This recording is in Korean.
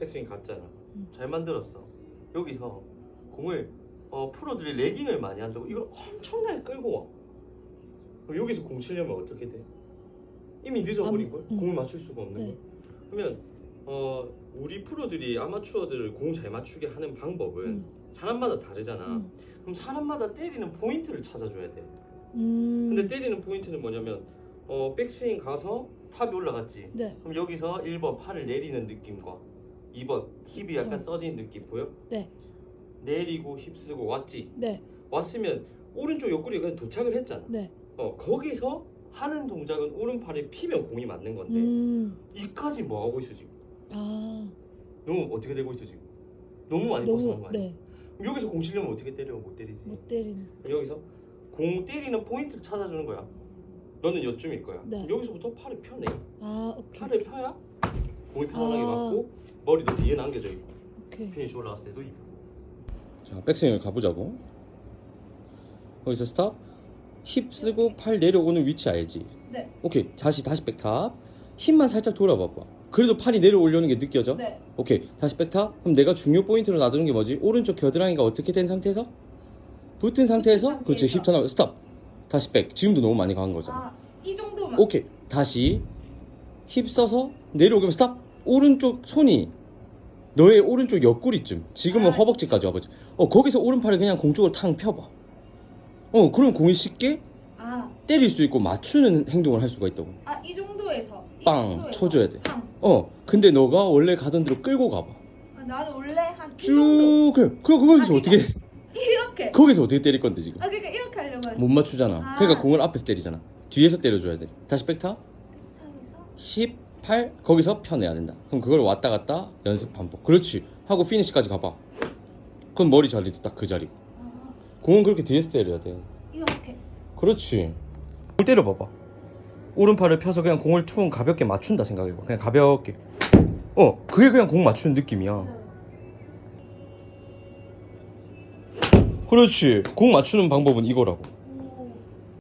백스윙 갔잖아. 음. 잘 만들었어. 여기서 공을 어, 프로들이 레깅을 많이 한다고 이걸 엄청나게 끌고 와. 그럼 여기서 공 치려면 어떻게 돼? 이미 늦어버린 걸? 음. 공을 맞출 수가 없는 네. 걸. 그러면 어, 우리 프로들이 아마추어들을 공 잘 맞추게 하는 방법은 음. 사람마다 다르잖아. 음. 그럼 사람마다 때리는 포인트를 찾아줘야 돼. 음. 근데 때리는 포인트는 뭐냐면 어, 백스윙 가서 탑이 올라갔지. 네. 그럼 여기서 1번 팔을 내리는 느낌과 2번 힙이 약간 그렇죠. 써진 느낌 보여? 네. 내리고 힙 쓰고 왔지. 네. 왔으면 오른쪽 옆구리에 그냥 도착을 했잖아. 네. 어 거기서 하는 동작은 오른팔에 피면 공이 맞는 건데 음. 이까지 뭐 하고 있어 지금? 아. 너무 어떻게 되고 있어 지금? 너무 많이 벗어난 너무 거 아니야? 네. 그럼 여기서 공 치려면 어떻게 때려? 못 때리지. 못 때리는. 여기서 공 때리는 포인트를 찾아주는 거야. 너는 여쯤일 거야. 네. 여기서부터 팔을 펴내. 아, 오케이. 팔을 펴야 공이 편하게 아. 맞고 머리도 뒤에 남겨져 있고 오케이. 피니시 올라갔을 때도 입고. 자 백스윙을 가보자고. 거기서 스탑. 힙 쓰고 팔 내려오는 위치 알지? 네. 오케이 다시 다시 백탑. 힙만 살짝 돌아봐봐. 그래도 팔이 내려오려는 게 느껴져? 네. 오케이 다시 백탑. 그럼 내가 중요 포인트로 놔두는 게 뭐지? 오른쪽 겨드랑이가 어떻게 된 상태에서? 붙은 상태에서 상태에서. 그렇지 힙 턴업 스탑. 다시 백. 지금도 너무 많이 간 거잖아. 아, 이 정도만. 오케이 다시 힙 써서 내려오면 스탑 오른쪽 손이 너의 오른쪽 옆구리쯤 지금은 아. 허벅지까지 와보지 어 거기서 오른팔을 그냥 공 쪽으로 탕 펴봐 어 그럼 공이 쉽게 아, 때릴 수 있고 맞추는 행동을 할 수가 있다고 아, 이 정도에서. 이 빵 정도에서. 쳐줘야 돼. 빵. 어 근데 너가 원래 가던 대로 끌고 가봐 아, 나는 원래 한이 정도. 쭉 그래 그 거기서 아, 어떻게 이렇게. 거기서 어떻게 때릴 건데 지금 아, 그러니까 이렇게 하려고 했어. 못 맞추잖아 아. 그러니까 공을 앞에서 때리잖아 뒤에서 때려줘야 돼 다시 백타 탑에서 18 거기서 펴내야 된다. 그럼 그걸 왔다 갔다 연습 반복. 그렇지. 하고 피니시까지 가봐. 그럼 머리 자리도 딱 그 자리고. 아, 공은 그렇게 뒤에서 때려야 돼. 이렇게. 그렇지. 공 때려봐봐. 오른팔을 펴서 그냥 공을 퉁 가볍게 맞춘다 생각해봐. 그냥 가볍게. 어, 그게 그냥 공 맞추는 느낌이야. 그렇지. 공 맞추는 방법은 이거라고.